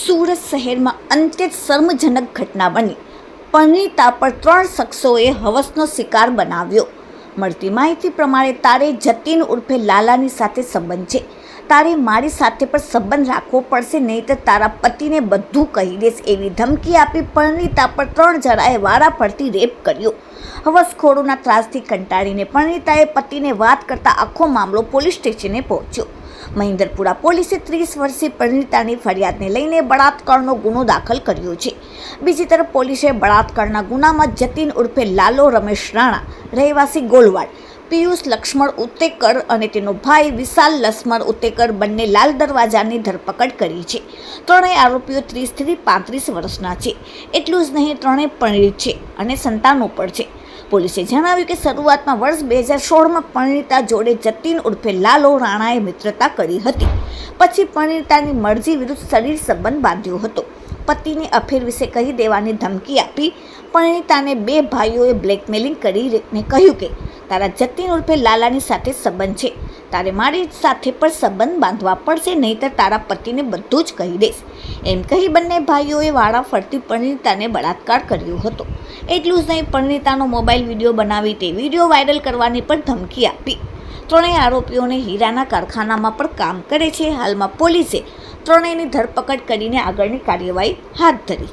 સુરત શહેરમાં અંતે શર્મજનક ઘટના બની. પરણીતા પર ત્રણ શખ્સોએ હવસનો શિકાર બનાવ્યો. મળતી માહિતી પ્રમાણે તારે જતીન ઉર્ફે લાલાની સાથે સંબંધ છે. તારે મારી સાથે પણ સંબંધ રાખવો પડશે, નહીં તો તારા પતિને બધું કહી દઈશ એવી ધમકી આપી પરિણીતા પર ત્રણ જણાએ વારા ફરતી રેપ કર્યો. હવસખોરોના ત્રાસથી કંટાળીને પરિણીતાએ પતિને વાત કરતા આખો મામલો પોલીસ સ્ટેશને પહોંચ્યો. મહિન્દરપુરા પોલીસે ત્રીસ વર્ષીય પરિણીતાની ફરિયાદને લઈને બળાત્કારનો ગુનો દાખલ કર્યો છે. બીજી તરફ પોલીસે બળાત્કારના ગુનામાં જતીન ઉર્ફે લાલો રમેશ રાણા, રહેવાસી ગોલવાડ પિયુષ લક્ષ્મણ ઉત્તેકર અને તેનો ભાઈ વિશાલ લક્ષ્મણ ઉત્તેકર બંને લાલ દરવાજાની ધરપકડ કરી છે. ત્રણેય આરોપીઓ ત્રીસથી પાંત્રીસ વર્ષના છે. એટલું જ નહીં, ત્રણેય પરિણીત છે અને સંતાનો પણ છે. પોલીસે જણાવ્યું કે શરૂઆતમાં વર્ષ બે હજાર સોળમાં પરિણીતા જોડે જતીન ઉર્ફે લાલો રાણાએ મિત્રતા કરી હતી. પછી પરિણીતાની મરજી વિરુદ્ધ શરીર સંબંધ બાંધ્યો હતો. પતિની અફેર વિશે કહી દેવાની ધમકી આપી પરિણીતાને બે ભાઈઓએ બ્લેકમેલિંગ કરીને કહ્યું કે તારા જતીન ઉર્ફે લાલાની સાથે સંબંધ છે. તારે મારી સાથે પણ સંબંધ બાંધવા પડશે, નહીંતર તારા પતિને બધું જ કહી દઈશ. એમ કહી બંને ભાઈઓએ વાળા ફરતી પરિણીતાને બળાત્કાર કર્યો હતો. એટલું જ નહીં પરિણીતાનો મોબાઈલ વીડિયો બનાવી તે વીડિયો વાયરલ કરવાની પણ ધમકી આપી. ત્રણેય આરોપીઓને હીરાના કારખાનામાં પણ કામ કરે છે. હાલમાં પોલીસે ત્રણેયની ધરપકડ કરીને આગળની કાર્યવાહી હાથ ધરી.